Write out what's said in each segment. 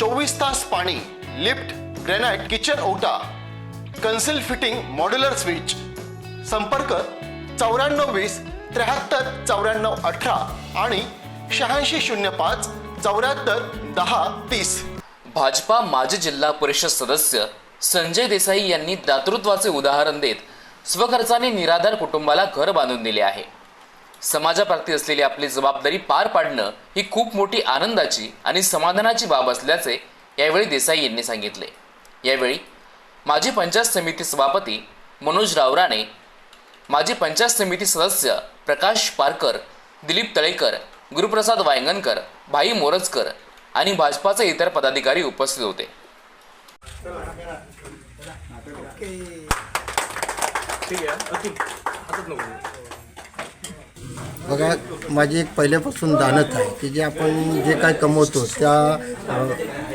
चोवीस तास पाणी लिफ्ट ग्रेनाइट किचन ओटा कन्सिल फिटिंग मॉड्युलर स्विच. संपर्क चौऱ्याण्णव वीस त्र्याहत्तर चौऱ्याण्णव अठरा आणि शहाऐंशी शून्य पाच चौऱ्याहत्तर दहा तीस. भाजपा माजी जिल्हा परिषद सदस्य संजय देसाई यांनी दातृत्वाचे उदाहरण देत स्वखर्चाने निराधार कुटुंबाला घर बांधून दिले आहे. समाजाप्रती असलेली आपली जबाबदारी पार पाडणं ही खूप मोठी आनंदाची आणि समाधानाची बाब असल्याचे यावेळी देसाई यांनी सांगितले. यावेळी माजी पंचायत समिती सभापती मनोज रावराणे माजी पंचायत समिती सदस्य प्रकाश पारकर दिलीप तळेकर गुरुप्रसाद वायंगणकर भाई मोरजकर आणि भाजपाचे इतर पदाधिकारी उपस्थित होते. बघा माझी एक पहिल्यापासून दानत आहे की जे आपण जे काय कमवतो त्या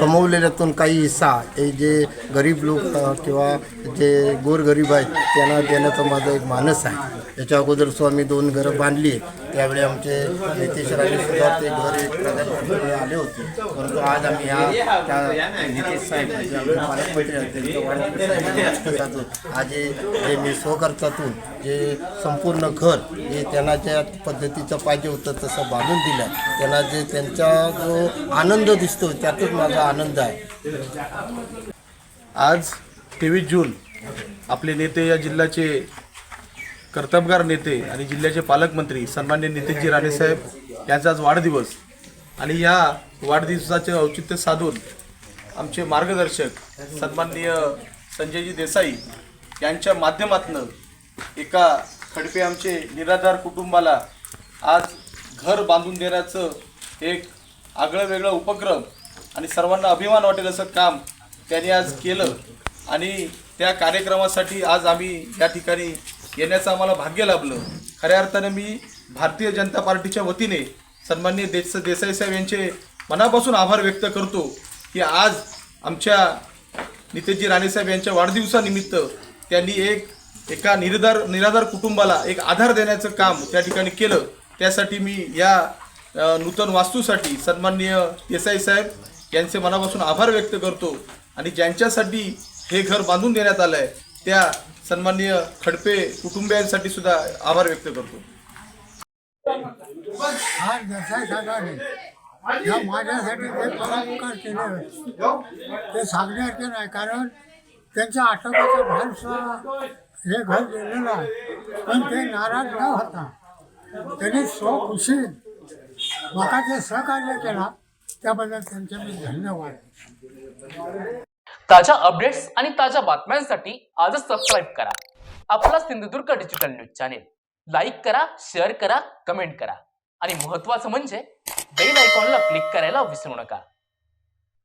कमवलेल्यातून काही हिस्सा हे जे गरीब लोक किंवा जे गोरगरीब आहेत त्यांना देण्याचा माझा एक मानस आहे. त्याच्या अगोदर स्वामी आम्ही दोन घरं बांधली त्यावेळी आमचे नितीश राणे सुद्धा ते घर एक प्रकारे आले होते. परंतु आज आम्ही ह्या त्या नितीश साहेब जे आमचे पालकमंत्री आहेत आज हे जे मी स्वखर्चातून जे संपूर्ण घर हे त्यांना ज्या पद्धतीचं पाहिजे होतं तसं बांधून दिलं. त्यांना जे त्यांचा जो आनंद दिसतो त्यातच माझा आनंद आहे. आज तेवीस जून आपले नेते या जिल्ह्याचे कर्तबगार नेते आणि जिल्ह्याचे पालकमंत्री सन्मान्य नितीनजी राणेसाहेब यांचा आज वाढदिवस आणि या वाढदिवसाचे औचित्य साधून आमचे मार्गदर्शक सन्माननीय संजयजी देसाई यांच्या माध्यमातनं एका खडपे आमचे निराधार कुटुंबाला आज घर बांधून देण्याचं एक आगळं वेगळं उपक्रम आणि सर्वांना अभिमान वाटेल असं काम त्यांनी आज केलं. आणि त्या कार्यक्रमासाठी आज आम्ही या ठिकाणी येण्याचं आम्हाला भाग्य लाभलं. खऱ्या अर्थाने मी भारतीय जनता पार्टीच्या वतीने सन्मान्य देस देसाई साहेब यांचे मनापासून आभार व्यक्त करतो की आज आमच्या नितेशजी राणेसाहेब यांच्या वाढदिवसानिमित्त त्यांनी एक एका निराधार निराधार कुटुंबाला एक आधार देण्याचं काम त्या ठिकाणी केलं. त्यासाठी मी या नूतन वास्तूसाठी सन्माननीय देसाई साहेब यांचे मनापासून आभार व्यक्त करतो आणि ज्यांच्यासाठी हे घर बांधून देण्यात आलं आहे त्या सन्माननीय खडपे कुटुंबियांसाठी सुद्धा आभार व्यक्त करतो. माझ्यासाठी ते परोपकार केले ते सांगण्यासारखे नाही कारण त्यांच्या आटोबाचं भानसुद्धा हे घर गेलेलं आहे. पण ते नाराज न होता त्यांनी स्वखुशीत मला जे सहकार्य केला. त्याबद्दल त्यांचे मी धन्यवाद. ताज्या अपडेट्स आणि ताज्या बातम्यांसाठी आजच सबस्क्राईब करा. आपला Sindhudurg digital news channel like करा शेअर करा कमेंट करा. आणि महत्त्वाचं म्हणजे बेल आयकॉनला क्लिक करायला विसरू नका.